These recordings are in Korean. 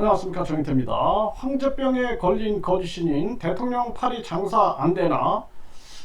안녕하십니까 정인태입니다. 황제병에 걸린 거짓신인 대통령 팔이 장사 안 되나?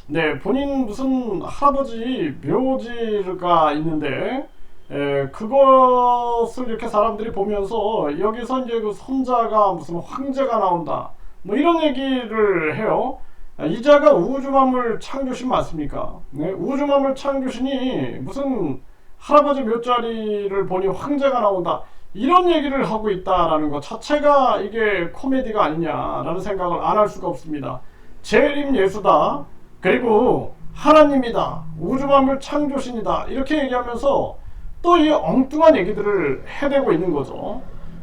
네, 본인 무슨 할아버지 묘지가 있는데 에, 그것을 이렇게 사람들이 보면서 여기서 이제 그 손자가 무슨 황제가 나온다 뭐 이런 얘기를 해요. 아, 이자가 우주만물 창조신 맞습니까? 네, 우주만물 창조신이 무슨 할아버지 묘자리를 보니 황제가 나온다 이런 얘기를 하고 있다라는 것 자체가 이게 코미디가 아니냐라는 생각을 안 할 수가 없습니다. 재림 예수다 그리고 하나님이다 우주 만물 창조신이다 이렇게 얘기하면서 또 이 엉뚱한 얘기들을 해대고 있는 거죠.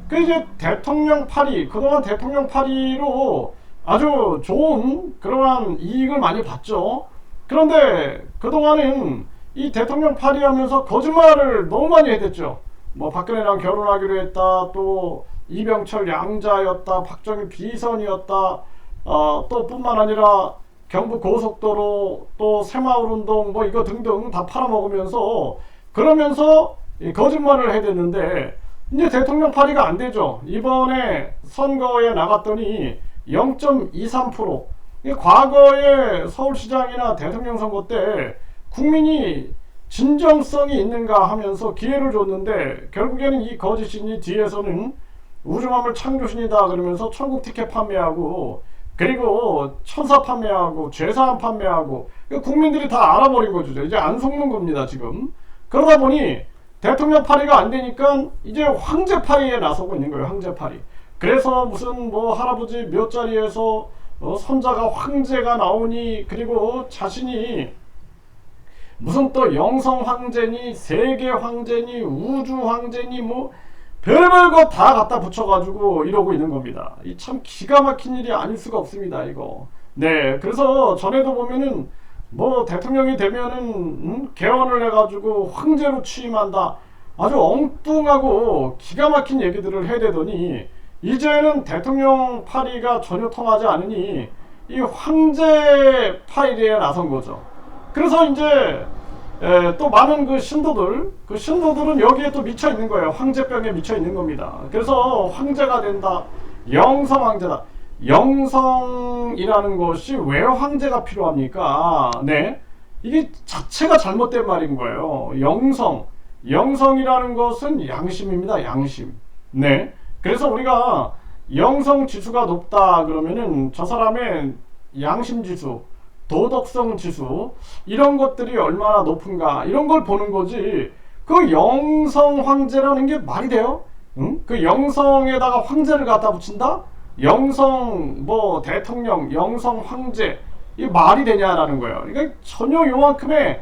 그 이제 대통령 파리 그동안 대통령 파리로 아주 좋은 그러한 이익을 많이 봤죠. 그런데 그동안은 이 대통령 파리 하면서 거짓말을 너무 많이 해댔죠. 뭐 박근혜랑 결혼하기로 했다. 또 이병철 양자였다. 박정희 비선이었다. 어, 또 뿐만 아니라 경부 고속도로 또 새마을운동 뭐 이거 등등 다 팔아먹으면서 그러면서 이 거짓말을 해댔는데 이제 대통령 파리가 안 되죠. 이번에 선거에 나갔더니 0.23% 이게 과거에 서울시장이나 대통령 선거 때 국민이 진정성이 있는가 하면서 기회를 줬는데 결국에는 이 거짓신이 뒤에서는 우주만물 창조신이다 그러면서 천국 티켓 판매하고 그리고 천사 판매하고 죄사함 판매하고 국민들이 다 알아버린 거죠. 이제 안 속는 겁니다 지금. 그러다 보니 대통령 파리가 안 되니까 이제 황제 파리에 나서고 있는 거예요. 황제 파리. 그래서 무슨 뭐 할아버지 몇 자리에서 어, 손자가 황제가 나오니 그리고 자신이 무슨 또 영성 황제니 세계 황제니 우주 황제니 뭐 별별 거 다 갖다 붙여가지고 이러고 있는 겁니다. 이 참 기가 막힌 일이 아닐 수가 없습니다. 이거. 네, 그래서 전에도 보면은 뭐 대통령이 되면은 음? 개헌을 해가지고 황제로 취임한다. 아주 엉뚱하고 기가 막힌 얘기들을 해대더니 이제는 대통령 파리가 전혀 통하지 않으니 이 황제 파리에 나선 거죠. 그래서 이제 에, 또 많은 그 신도들, 그 신도들은 여기에 또 미쳐 있는 거예요. 황제병에 미쳐 있는 겁니다. 그래서 황제가 된다. 영성 황제다. 영성이라는 것이 왜 황제가 필요합니까? 네. 이게 자체가 잘못된 말인 거예요. 영성. 영성이라는 것은 양심입니다. 양심. 네. 그래서 우리가 영성 지수가 높다 그러면은 저 사람의 양심 지수, 도덕성 지수 이런 것들이 얼마나 높은가 이런 걸 보는 거지. 그 영성 황제라는 게 말이 돼요? 응? 그 영성에다가 황제를 갖다 붙인다? 영성 뭐 대통령, 영성 황제 이 말이 되냐라는 거예요. 그러니까 전혀 요만큼의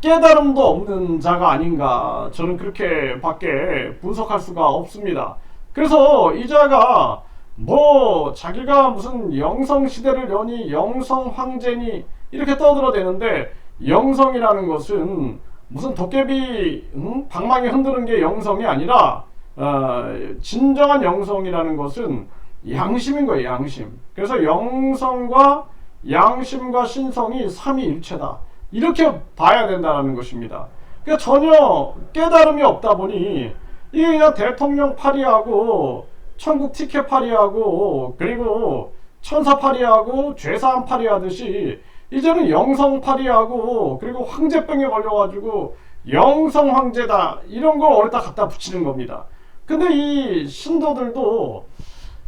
깨달음도 없는 자가 아닌가 저는 그렇게 밖에 분석할 수가 없습니다. 그래서 이 자가 뭐 자기가 무슨 영성 시대를 여니 영성 황제니 이렇게 떠들어대는데 영성이라는 것은 무슨 도깨비 응? 방망이 흔드는 게 영성이 아니라 어, 진정한 영성이라는 것은 양심인 거예요 양심. 그래서 영성과 양심과 신성이 삼위일체다. 이렇게 봐야 된다는 것입니다. 그러니까 전혀 깨달음이 없다 보니 이게 그냥 대통령 파리하고 천국 티켓 파리하고 그리고 천사 파리하고 죄사함 파리하듯이 이제는 영성 파리하고 그리고 황제병에 걸려가지고 영성 황제다 이런 걸 어디다 갖다 붙이는 겁니다. 근데 이 신도들도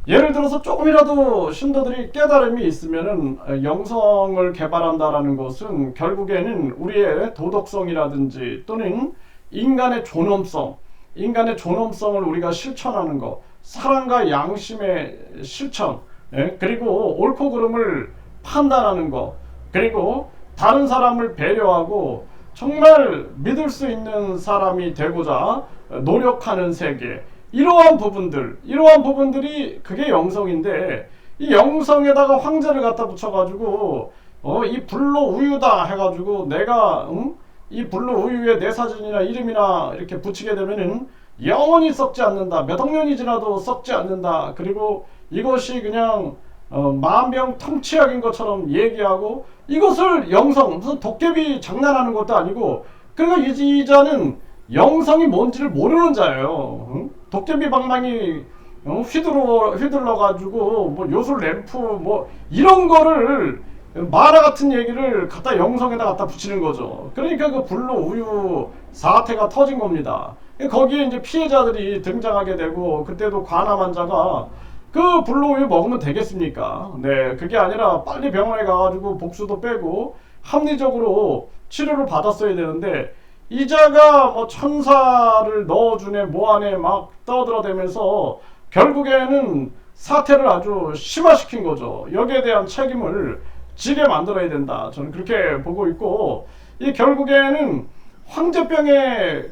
예를 들어서 조금이라도 신도들이 깨달음이 있으면은 영성을 개발한다라는 것은 결국에는 우리의 도덕성이라든지 또는 인간의 존엄성 인간의 존엄성을 우리가 실천하는 것, 사랑과 양심의 실천, 예? 그리고 옳고 그름을 판단하는 것, 그리고 다른 사람을 배려하고 정말 믿을 수 있는 사람이 되고자 노력하는 세계, 이러한 부분들, 이러한 부분들이 그게 영성인데 이 영성에다가 황제를 갖다 붙여가지고 어, 이 불로 우유다 해가지고 내가 응? 이 블루 우유에 내 사진이나 이름이나 이렇게 붙이게 되면은 영원히 썩지 않는다. 몇 억년이 지나도 썩지 않는다. 그리고 이것이 그냥 어, 만병 통치약인 것처럼 얘기하고 이것을 영성 무슨 도깨비 장난하는 것도 아니고 그러니까 이 자는 영성이 뭔지를 모르는 자예요. 응? 도깨비 방망이 어, 휘둘러 휘둘러 가지고 뭐 요술 램프 뭐 이런 거를 마라 같은 얘기를 갖다 영성에다 갖다 붙이는 거죠. 그러니까 그 불로 우유 사태가 터진 겁니다. 거기에 이제 피해자들이 등장하게 되고 그때도 관함 환자가 그 불로 우유 먹으면 되겠습니까? 네, 그게 아니라 빨리 병원에 가가지고 복수도 빼고 합리적으로 치료를 받았어야 되는데 이자가 뭐 천사를 넣어주네 뭐하네 막 떠들어대면서 결국에는 사태를 아주 심화시킨 거죠. 여기에 대한 책임을 지게 만들어야 된다. 저는 그렇게 보고 있고 이 결국에는 황제병에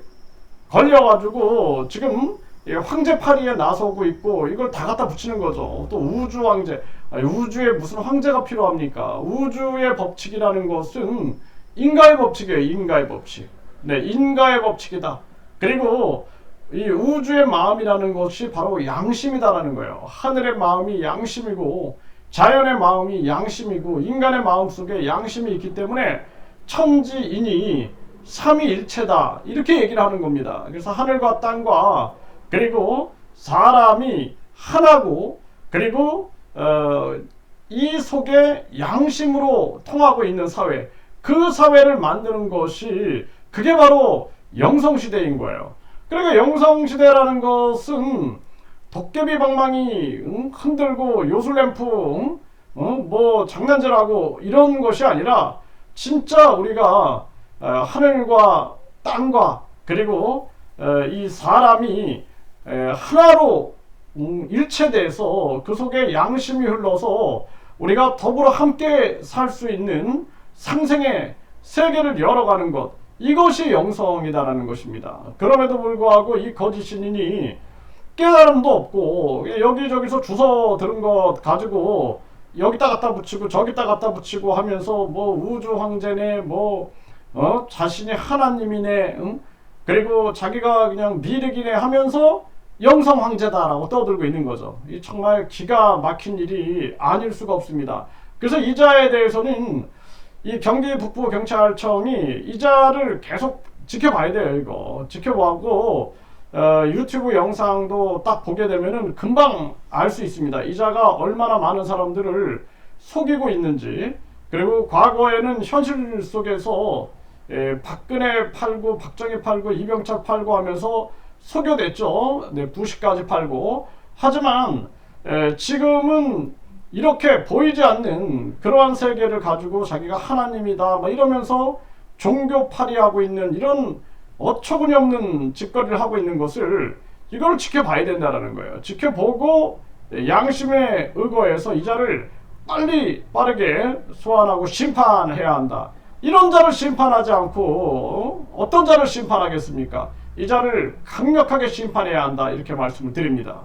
걸려가지고 지금 이 황제파리에 나서고 있고 이걸 다 갖다 붙이는 거죠. 또 우주 황제, 우주에 무슨 황제가 필요합니까? 우주의 법칙이라는 것은 인가의 법칙이에요. 인가의 법칙. 네, 인가의 법칙이다. 그리고 이 우주의 마음이라는 것이 바로 양심이다라는 거예요. 하늘의 마음이 양심이고 자연의 마음이 양심이고 인간의 마음 속에 양심이 있기 때문에 천지인이 삼위일체다 이렇게 얘기를 하는 겁니다. 그래서 하늘과 땅과 그리고 사람이 하나고 그리고 어, 이 속에 양심으로 통하고 있는 사회 그 사회를 만드는 것이 그게 바로 영성시대인 거예요. 그러니까 영성시대라는 것은 도깨비 방망이 응? 흔들고 요술램프 응? 어? 뭐 장난질하고 이런 것이 아니라 진짜 우리가 어, 하늘과 땅과 그리고 어, 이 사람이 에, 하나로 음, 일체돼서 그 속에 양심이 흘러서 우리가 더불어 함께 살 수 있는 상생의 세계를 열어가는 것 이것이 영성이다라는 것입니다. 그럼에도 불구하고 이 거짓 신인이 깨달음도 없고 여기저기서 주워 들은 것 가지고 여기다 갖다 붙이고 저기다 갖다 붙이고 하면서 뭐 우주 황제네 뭐 어? 자신이 하나님이네 응? 그리고 자기가 그냥 미륵이네 하면서 영성 황제다라고 떠들고 있는 거죠. 이 정말 기가 막힌 일이 아닐 수가 없습니다. 그래서 이자에 대해서는 이 경기 북부 경찰청이 이자를 계속 지켜봐야 돼요. 이거 지켜보고 어, 유튜브 영상도 딱 보게 되면은 금방 알 수 있습니다. 이자가 얼마나 많은 사람들을 속이고 있는지 그리고 과거에는 현실 속에서 예, 박근혜 팔고 박정희 팔고 이병철 팔고 하면서 속여냈죠. 네, 부시까지 팔고 하지만 에, 지금은 이렇게 보이지 않는 그러한 세계를 가지고 자기가 하나님이다 막 이러면서 종교 파리하고 있는 이런 어처구니 없는 짓거리를 하고 있는 것을 이걸 지켜봐야 된다라는 거예요. 지켜보고 양심에 의거해서 이 자를 빨리 빠르게 소환하고 심판해야 한다. 이런 자를 심판하지 않고 어떤 자를 심판하겠습니까? 이 자를 강력하게 심판해야 한다. 이렇게 말씀을 드립니다.